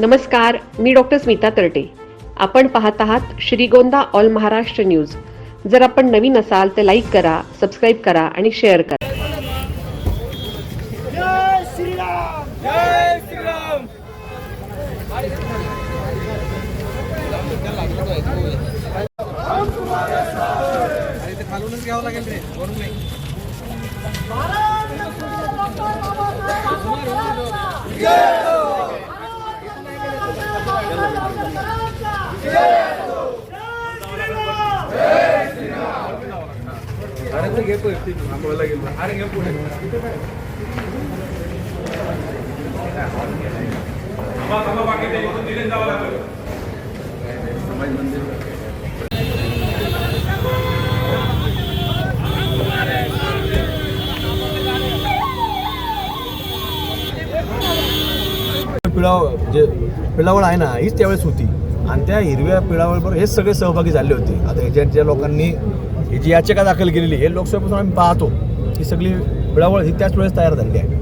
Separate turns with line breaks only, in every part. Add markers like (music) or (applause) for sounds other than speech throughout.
नमस्कार मी डॉक्टर स्मिता तरटे. आपण पाहत आहात श्रीगोंदा ऑल महाराष्ट्र न्यूज. जर आपण नवीन असाल तर लाईक करा सबस्क्राईब करा आणि शेअर करा.
लागेल पिळावळ पुढे.
जे पिळावळ आहे ना हीच त्यावेळेस होती. आणि त्या हिरव्या पिळावळवर हेच सगळे सहभागी झाले होते. आता ह्याच्या लोकांनी ही जी याचिका दाखल केलेली हे लोकसभेपासून आम्ही पाहतो. ही सगळी बिळावळ ही त्याच वेळेस तयार झालेली आहे.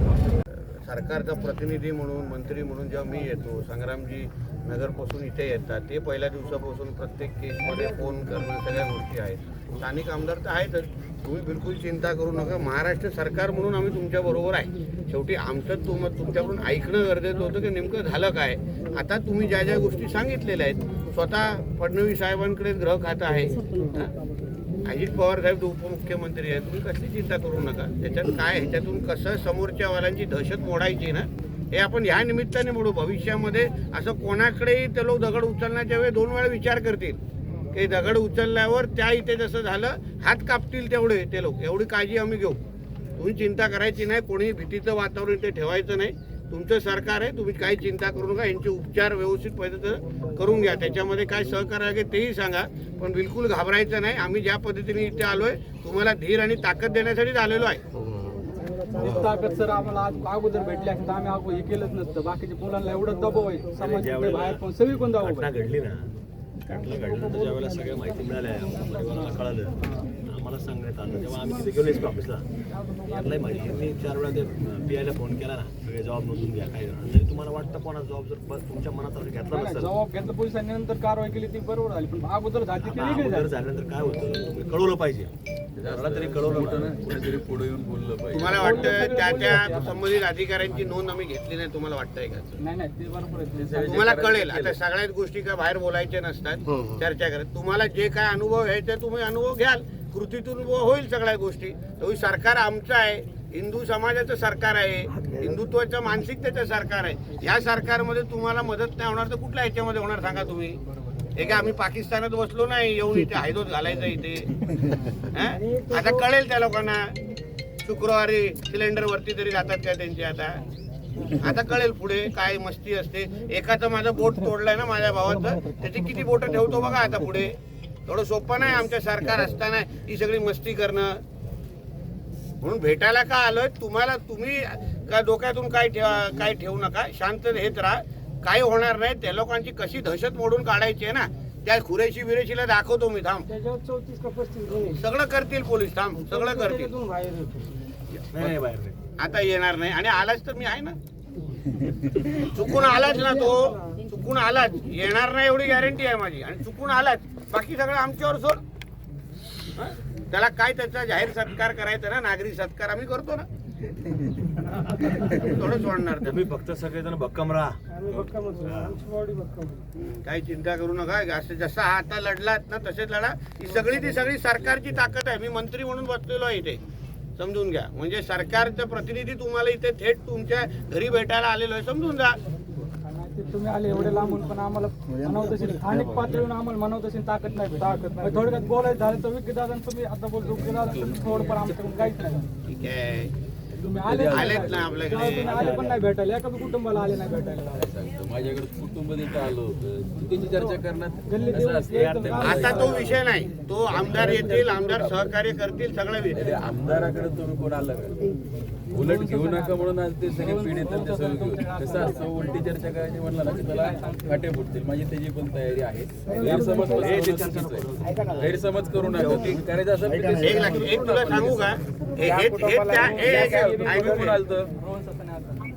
सरकारचा प्रतिनिधी म्हणून मंत्री म्हणून जेव्हा मी येतो संग्रामजी नगरपासून इथे येतात ते पहिल्या दिवसापासून प्रत्येक केसमध्ये फोन करणं सगळ्या गोष्टी आहेत. स्थानिक आमदार तर आहेतच. तुम्ही बिलकुल चिंता करू नका. महाराष्ट्र सरकार म्हणून आम्ही तुमच्या बरोबर आहे. शेवटी आमचं तुम तुमच्याकडून ऐकणं गरजेचं होतं की नेमकं झालं काय? आता तुम्ही ज्या ज्या गोष्टी सांगितलेल्या आहेत स्वतः फडणवीस साहेबांकडे ग्रह खातं आहे. अजित पवार साहेब उपमुख्यमंत्री आहेत तुम्ही कसली चिंता करू नका. त्याच्यात काय ह्याच्यातून कसं समोरच्या वाल्यांची दहशत मोडायची ना हे आपण ह्या निमित्ताने मोडू. भविष्यामध्ये असं कोणाकडेही ते लोक दगड उचलण्याच्या वेळी दोन वेळा विचार करतील. की दगड उचलल्यावर त्या इथे जसं झालं हात कापतील तेवढे ते लोक. एवढी काळजी आम्ही घेऊ. तुम्ही चिंता करायची नाही कोणी भीतीचं वातावरण इथे ठेवायचं नाही. तुमचं सरकार आहे तुम्ही काही चिंता करू नका यांचे उपचार व्यवस्थित पद्धतीनं करून घ्या. त्याच्यामध्ये काय सहकार्य आहे तेही सांगा पण बिलकुल घाबरायचं नाही. आम्ही ज्या पद्धतीने इथे आलोय तुम्हाला धीर आणि ताकद देण्यासाठीच आलेलो आहे.
ताकद सर आम्हाला आज अगोदर भेटले असते आम्ही अगोदर हे केलंच नसतं. बाकीच्या मुलांना एवढं दबाव आहे. समाज बाहेर पण सगळी कोण दबाव.
घडली ना घटना घडल्यानंतर ज्या वेळेला सगळ्या माहिती मिळाल्या. आमच्या परिवाराला कळालं. आम्हाला सांगण्यात आलं. तेव्हा आम्ही तिथे गेलो एस ऑफिसला यातलाही माहिती मी चार वेळा ते पी आयला फोन केला ना सगळे जबाब नोंदून घ्या काय झालं तरी तुम्हाला वाटतं कोणा जबाब जर बस तुमच्या मनात जर घेतला नसेल?
जबाब घेतला पोलिसांनी नंतर कारवाई केली ती बरोबर झाली. पण अगोदर झाली ती वेगळी
अगोदर
झाली.
झाल्यानंतर काय होतं? कळवलं पाहिजे. मला तरी कळवलं ना
तुम्हाला वाटतं त्या त्या संबंधित अधिकाऱ्यांची नोंद आम्ही घेतली नाही तुम्हाला वाटतंय का?
नाही नाही ते बरोबर आहे. ते
तुम्हाला कळेल. आता सगळ्याच गोष्टी काय बाहेर बोलायच्या नसतात चर्चा करत. तुम्हाला जे काय अनुभव आहे ते तुम्ही अनुभव घ्याल. कृतीतून व- होईल सगळ्या गोष्टी. तो सारकार आमचं आहे. हिंदू समाजाचं सरकार आहे. हिंदुत्वाच्या मानसिकतेचं सरकार आहे. या सरकारमध्ये तुम्हाला मदत नाही होणार तर कुठल्या ह्याच्यामध्ये होणार सांगा तुम्ही? हे काय आम्ही पाकिस्तानात बसलो नाही येऊन इथे हायदोत घालायचं इथे? (laughs) आता कळेल त्या लोकांना. शुक्रवारी सिलेंडर वरती तरी जातात काय त्यांचे आता. आता कळेल पुढे काय मस्ती असते. एकाचं माझं बोट तोडलंय ना माझ्या भावाचं त्याची किती बोट ठेवतो बघा आता पुढे. एवढं सोपं नाही आमच्या सरकार असताना ही सगळी मस्ती करणं. म्हणून भेटायला का आलोय? तुम्हाला तुम्ही का डोक्यातून काय ठेवा काय ठेवू नका. शांत हेच राहा. काही होणार नाही. त्या लोकांची कशी दहशत मोडून काढायची आहे ना त्या खुरेशी बिरेशीला दाखवतो मी. थांब. सगळं करतील पोलीस. थांब. सगळं करतील. आता येणार नाही. आणि आलाच तर मी आहे ना. चुकून आलाच ना तो. चुकून आलाच. येणार नाही एवढी गॅरंटी आहे माझी. आणि चुकून आलाच. बाकी सगळं आमच्यावर सोड. हं? त्याला काय त्याचा जाहीर सत्कार करायचा ना नागरी सत्कार आम्ही करतो ना. थोडं सोडणार
तुम्ही फक्त सगळेजण भक्कम राहा.
आम्ही भक्कमच आहे. आमची बॉडी भक्कम आहे.
काही चिंता करू नका. असं जसा हा आता लढलात ना तसेच लढा. ही सगळी ती सगळी सरकारची ताकद आहे. मी मंत्री म्हणून बसलेलो आहे इथे. समजून घ्या. म्हणजे सरकारचा प्रतिनिधी तुम्हाला इथे थेट तुमच्या घरी भेटायला आलेलो आहे. समजून जा.
तुम्ही आले एवढे लांबून पण आम्हाला म्हणावं तशी स्थानिक पातळीवर आम्हाला म्हणावं तशी ताकद नाही. ताकद नाही. थोडक्यात बोलायचं झालं तर विकी दादा तुम्ही आता बोलतो की दादा तुम्ही थोडं पण आमच्याकडून काहीच नाही
ठीक आहे.
तुम्ही आले
आलेत ना आपल्याकडे.
तेव्हा तुम्ही आले पण नाही भेटायला. एका बी कुटुंबाला आले नाही भेटायला.
माझ्याकडे कुटुंब तिथं आलं होतं. त्याची चर्चा करण्यात असतं?
आता तो विषय नाही. तो आमदार येतील आमदार सहकार्य करतील सगळं विषय
अरे आमदाराकडे तुम्ही कोण आलं उलट घेऊ नका म्हणून आज ते सगळे पीडित ते सगळं घेऊ कसं असतं उलटी चर्चा करायची म्हणलं ना की त्याला फाटे फुटतील. माझी त्याची पण तयारी आहे. गैरसमज. गैरसमज करू नका. तुम्ही करायचं ते
एक लाख एक तुला सांगू का?
कोण. आलतं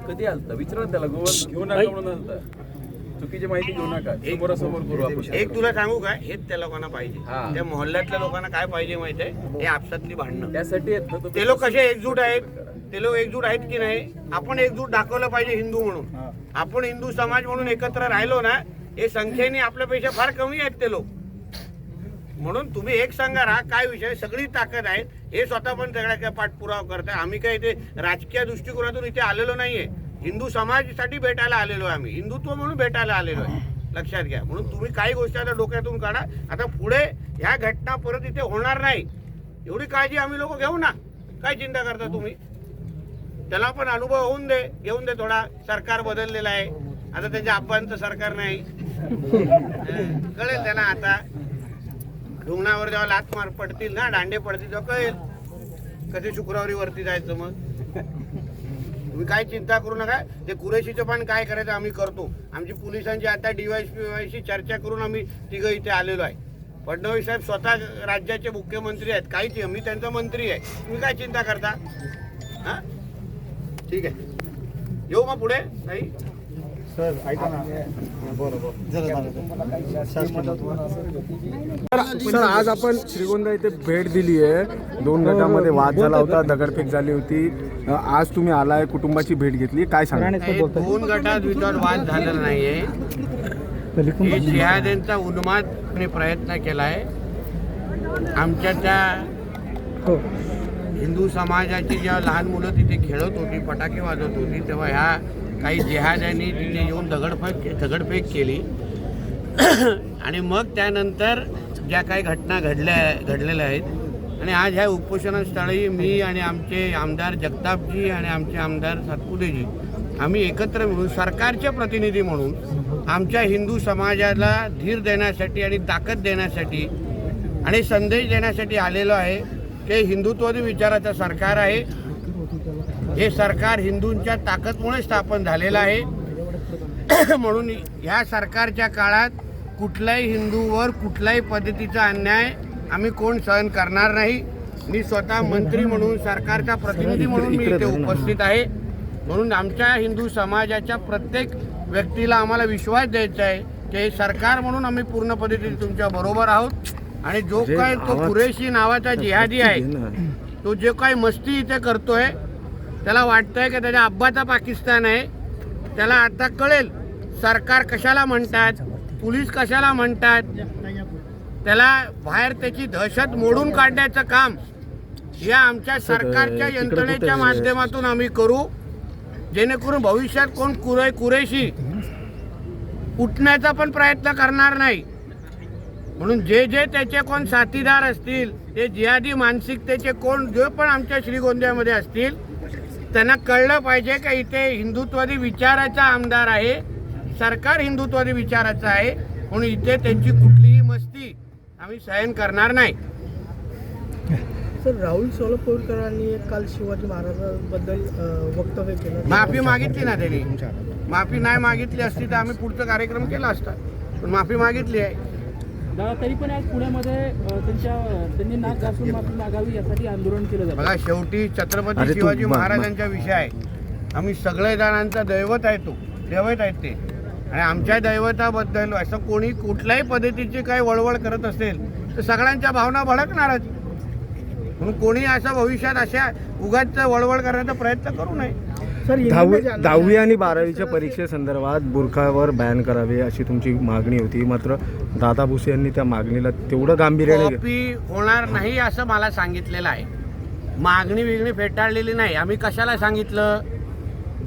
कधी आलतं विचारा त्याला. गोवन घेऊ नका म्हणून आलतं चुकीची माहिती घेऊ नका. समोरासमोर करू आपण
एक तुला सांगू का? हेच त्या लोकांना पाहिजे. त्या मोहल्ल्यातल्या लोकांना काय पाहिजे माहिती आहे हे आपसातली भांडणं.
त्यासाठी.
ते लोक कसे एकजूट आहेत? ते लोक एकजूट आहेत की नाही आपण एकजूट दाखवलं पाहिजे हिंदू म्हणून. आपण हिंदू समाज म्हणून एकत्र राहिलो ना हे संख्येने आपल्यापेक्षा फार कमी आहेत ते लोक. म्हणून तुम्ही एक सांगा राहा काय विषय सगळी ताकद आहे हे स्वतः पण सगळ्या काय पाठपुरावा करताय. आम्ही काय इथे राजकीय दृष्टिकोनातून इथे आलेलो नाहीये. हिंदू समाजासाठी भेटायला आलेलो आहे आम्ही. हिंदुत्व म्हणून भेटायला आलेलो आहे. लक्षात घ्या. म्हणून तुम्ही काही गोष्टी आता डोक्यातून काढा. आता पुढे ह्या घटना परत इथे होणार नाही. एवढी काळजी आम्ही लोक घेऊ ना. काय चिंता करता तुम्ही? त्याला पण अनुभव होऊन दे घेऊन दे थोडा. सरकार बदललेलं आहे. आता त्यांच्या आब्बांचं सरकार नाही. कळेल त्याला आता. रुग्णावर जेव्हा लात मार पडतील ना दांडे पडतील तेव्हा कळेल. कधी शुक्रवारी वरती जायचं मग? तुम्ही काय चिंता करू नका. ते कुरेशीचं पण काय करायचं आम्ही करतो. आमची पोलिसांची आता डीवायसपी चर्चा करून आम्ही तिघं इथे आलेलो आहे. फडणवीस साहेब स्वतः राज्याचे मुख्यमंत्री आहेत. काहीच मी त्यांचा मंत्री आहे. तुम्ही काय चिंता करता? हा? ठीक आहे. येऊ मग पुढे नाही
सर आज आपण श्रीगोंदा इथे भेट दिली आहे. दोन गटामध्ये वाद झाला होता दगडफेक झाली होती. आज तुम्ही आलाय कुटुंबाची भेट घेतली. काय सांगा?
नाही, दोन गटात विचार वाद झालेला नाहीये. हे जिहाद्यांचा उन्मादने प्रयत्न केलाय. आमच्या त्या हिंदू समाजाची जेव्हा लहान मुलं तिथे खेळत होती फटाके वाजवत होती तेव्हा ह्या काही जिहाद्यांनी तिथे येऊन दगडफेक दगडफेक केली. (clears throat) आणि मग त्यानंतर ज्या काही घटना घडल्या घडलेल्या आहेत आणि आज ह्या उपोषणस्थळी मी आणि आमचे आमदार जगतापजी आणि आमचे आमदार सातपुतेजी आम्ही एकत्र मिळून सरकारचे प्रतिनिधी म्हणून आमच्या हिंदू समाजाला धीर देण्यासाठी आणि ताकद देण्यासाठी आणि संदेश देण्यासाठी आलेलो आहे. हे हिंदुत्ववादी विचाराचं सरकार आहे. हे सरकार हिंदूंच्या ताकदमुळे स्थापन झालेलं आहे. (clears throat) म्हणून ह्या सरकारच्या काळात कुठल्याही हिंदूवर कुठल्याही पद्धतीचा अन्याय आम्ही कोण सहन करणार नाही. मी स्वतः मंत्री म्हणून सरकारचा प्रतिनिधी म्हणून मी इथे उपस्थित आहे. म्हणून आमच्या हिंदू समाजाच्या प्रत्येक व्यक्तीला आम्हाला विश्वास द्यायचा आहे की हे सरकार म्हणून आम्ही पूर्ण पद्धतीने तुमच्या बरोबर आहोत. आणि जो काय तो कुरेशी नावाचा जिहादी आहे तो जे काही मस्ती इथे करतोय त्याला वाटतंय की त्याच्या अब्बाचा पाकिस्तान आहे. त्याला आता कळेल सरकार कशाला म्हणतात पोलीस कशाला म्हणतात. त्याला बाहेर त्याची दहशत मोडून काढण्याचं काम या आमच्या सरकारच्या यंत्रणेच्या माध्यमातून आम्ही करू. जेणेकरून भविष्यात कोण कुरे कुरेशी उठण्याचा पण प्रयत्न करणार नाही. म्हणून जे जे त्याचे कोण साथीदार असतील ते जिहादी मानसिकतेचे कोण जे पण आमच्या श्रीगोंद्यामध्ये असतील त्यांना कळलं पाहिजे का इथे हिंदुत्वादी विचाराचा आमदार आहे सरकार हिंदुत्वादी विचाराचं आहे म्हणून इथे त्यांची कुठलीही मस्ती आम्ही सहन करणार नाही.
सर राहुल सोलापूरकरांनी काल शिवाजी महाराजांबद्दल वक्तव्य केलं.
माफी मागितली ना त्यांनी. माफी नाही मागितली असती तर आम्ही पुढचा कार्यक्रम केला असता. पण माफी मागितली आहे.
दादा तरी पण आज पुण्यामध्ये त्यांच्या त्यांनी नाक घासून माफी मागावी यासाठी आंदोलन केलं जातं.
बघा शेवटी छत्रपती शिवाजी महाराजांचा विषय आहे. आम्ही सगळे जणांचा दैवत आहे तो दैवत आहेत ते. आणि आमच्या दैवताबद्दल असं कोणी कुठल्याही पद्धतीची काही वळवळ करत असेल तर सगळ्यांच्या भावना भडकणारच. म्हणून कोणी असं भविष्यात अशा उगाच वळवळ करण्याचा प्रयत्न करू नये.
दहावी दहावी आणि बारावीच्या परीक्षेसंदर्भात बुरखावर बॅन करावे अशी तुमची मागणी होती. मात्र दादा भुसे यांनी त्या मागणीला तेवढं गांभीर्याने.
कॉपी होणार नाही असं मला सांगितलेलं आहे. मागणी बिगणी फेटाळलेली नाही. आम्ही कशाला सांगितलं?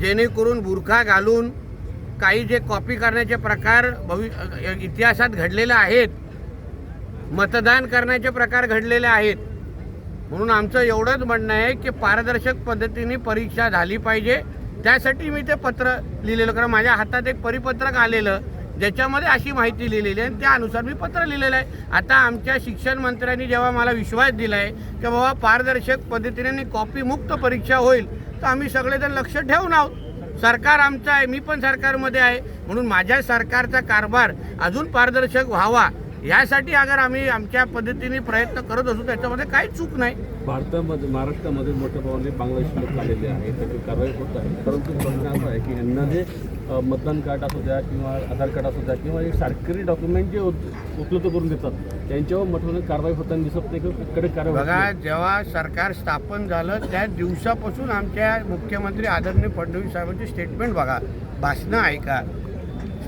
जेणेकरून बुरखा घालून काही जे कॉपी करण्याचे प्रकार भवि इतिहासात घडलेले आहेत मतदान करण्याचे प्रकार घडलेले आहेत म्हणून आमचं एवढंच म्हणणं आहे की पारदर्शक पद्धतीने परीक्षा झाली पाहिजे. त्यासाठी मी ते पत्र लिहिलेलं कारण माझ्या हातात एक परिपत्रक आलेलं ज्याच्यामध्ये अशी माहिती लिहिलेली आहे आणि त्यानुसार मी पत्र लिहिलेलं आहे. आता आमच्या शिक्षण मंत्र्यांनी जेव्हा मला विश्वास दिला आहे की बाबा पारदर्शक पद्धतीने आणि कॉपीमुक्त परीक्षा होईल तर आम्ही सगळेजण लक्ष ठेवून आहोत. सरकार आमचं आहे मी पण सरकारमध्ये आहे. म्हणून माझ्या सरकारचा कारभार अजून पारदर्शक व्हावा. यासाठी अगर आम्ही आमच्या पद्धतीने प्रयत्न करत असू त्याच्यामध्ये काही चूक नाही.
भारतामध्ये महाराष्ट्रामध्ये मोठ्या प्रमाणात बांगलादेशी लोक आलेले आहेत त्याची कारवाई होत आहे. परंतु प्रश्न असा आहे की यांना जे मतदान कार्ड असू द्या किंवा आधार कार्ड असू द्या किंवा हे सरकारी डॉक्युमेंट जे उप- उपलब्ध करून देतात त्यांच्यावर मोठ्याने कारवाई होताना दिसत नाही किंवा कडक कारवाई
बघा. जेव्हा सरकार स्थापन झालं त्या दिवसापासून आमच्या मुख्यमंत्री आदरणीय फडणवीस साहेबांची स्टेटमेंट बघा. भाषणं ऐका.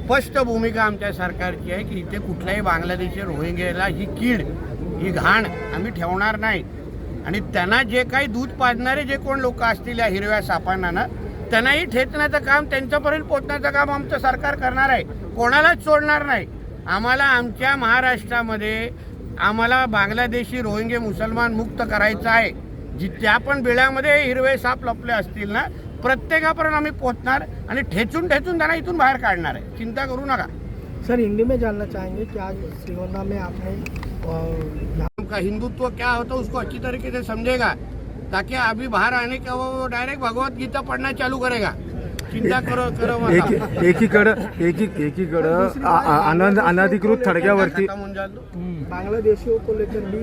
स्पष्ट भूमिका आमच्या सरकारची आहे की इथे कुठल्याही बांगलादेशी रोहिंग्याला ही कीड ही घाण आम्ही ठेवणार नाही. आणि त्यांना जे काही दूध पाजणारे जे कोण लोक असतील या हिरव्या सापांना ना त्यांनाही ठेचण्याचं काम त्यांच्यापर्यंत पोचण्याचं काम आमचं सरकार करणार आहे. कोणालाच सोडणार नाही. आम्हाला आमच्या महाराष्ट्रामध्ये आम्हाला बांगलादेशी रोहिंगे मुसलमान मुक्त करायचं आहे. जिथल्या पण बिळ्यामध्ये हिरवे साप लपले असतील ना प्रत्येकापर्यंत आम्ही पोहोचणार आणि ठेचून ठेचून त्यांना इथून बाहेर काढणार आहे. चिंता करू नका.
सर हिंदी में जानना चाहेंगे कि आज श्रीगोंदा में आपने
का हिंदुत्व क्या होता है उसको अच्छी तरीके से समझेगा? ताकि अभी बाहर आने के वो डायरेक्ट भगवत गीता पढ़ना चालू करेगा। चिंता करो करो मत.
एकीकडं एकी एकीकडं आ- आ- अनध अनधिकृत थडग्यावरती.
बांग्लादेशियों को लेकर भी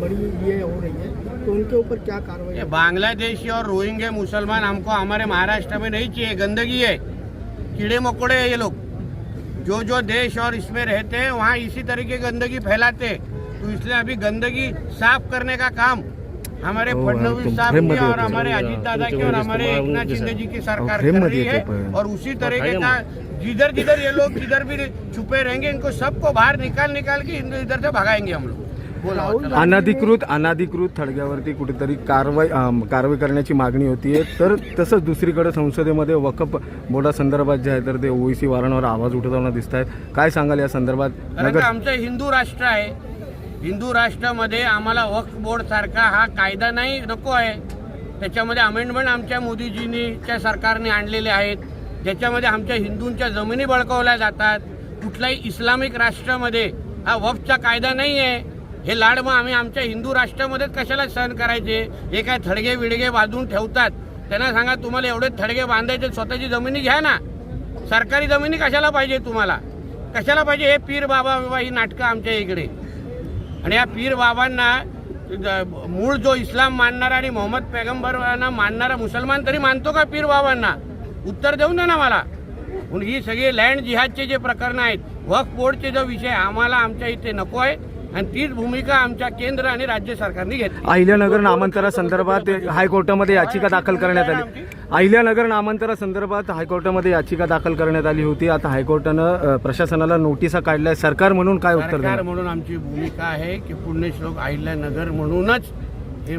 बड़ी ये हो रही है। तो उनके ऊपर क्या कार्रवाई
ये बांग्लादेशी और रोहिंगे मुसलमान हमको हमारे महाराष्ट्र में नहीं चाहिए। गंदगी है। कीड़े मकोड़े है ये लोग। जो जो देश और इसमें रहते हैं वहाँ इसी तरीके की गंदगी फैलाते हैं। तो इसलिए अभी गंदगी साफ़ करने का काम हमारे
हो,
फडणवीस साहब
फ्रेम
की और हमारे अजीत दादा की और हमारे एक नाथ शिंदे जी की सरकार कर रही है और उसी तरीके का जिधर जिधर ये लोग जिधर भी छुपे रहेंगे इनको सबको बाहर निकाल निकाल के इधर इधर से भगाएँगे हम लोग.
अनधिकृत अनधिकृत थडग्यावरती कुठेतरी कारवाई कारवाई करण्याची मागणी होतीये तर तसंच दुसरीकडे संसदेमध्ये वकफ बोर्डासंदर्भात जे आहे तर ते ओईसी वारंवार आवाज उठवताना दिसत आहेत. काय सांगाल या संदर्भात? नगर
आमचं हिंदू राष्ट्र आहे. हिंदू राष्ट्रामध्ये आम्हाला वक्फ बोर्ड सारखा हा कायदा नाही नको आहे. त्याच्यामध्ये अमेंडमेंट आमच्या मोदीजींनीच्या सरकारने आणलेले आहेत. ज्याच्यामध्ये आमच्या हिंदूंच्या जमिनी बळकावल्या जातात. कुठल्याही इस्लामिक राष्ट्रामध्ये हा वक्फचा कायदा नाही आहे हे लाड मग आम्ही आमच्या हिंदू राष्ट्रामध्येच कशाला सहन करायचे? हे काय थडगे विडगे बांधून ठेवतात? त्यांना सांगा तुम्हाला एवढे थडगे बांधायचे स्वतःची जमिनी घ्या ना. सरकारी जमिनी कशाला पाहिजे तुम्हाला? कशाला पाहिजे? हे पीर बाबा बाबा ही नाटकं आमच्या इकडे. आणि या पीर बाबांना ज- मूळ जो इस्लाम मानणारा आणि मोहम्मद पैगंबरांना मानणारा मुसलमान तरी मानतो का पीर बाबांना? उत्तर देऊन द्या ना मला. ही सगळी लँड जिहादचे जे प्रकरण आहेत वक्फ बोर्डचे जो विषय आम्हाला आमच्या इथे नको आहे आणि तीच भूमिका आमच्या केंद्र आणि राज्य सरकारने घेतली.
अहिल्यानगर नामांतरासंदर्भात हायकोर्टामध्ये याचिका दाखल करण्यात आली. अहिल्यानगर नामांतरासंदर्भात हायकोर्टामध्ये याचिका दाखल करण्यात आली होती. आता हायकोर्टानं प्रशासनाला नोटिसा काढल्या. सरकार म्हणून काय उत्तर
सरकार म्हणून आमची भूमिका आहे की पुण्यश्लोक अहिल्यानगर म्हणूनच हे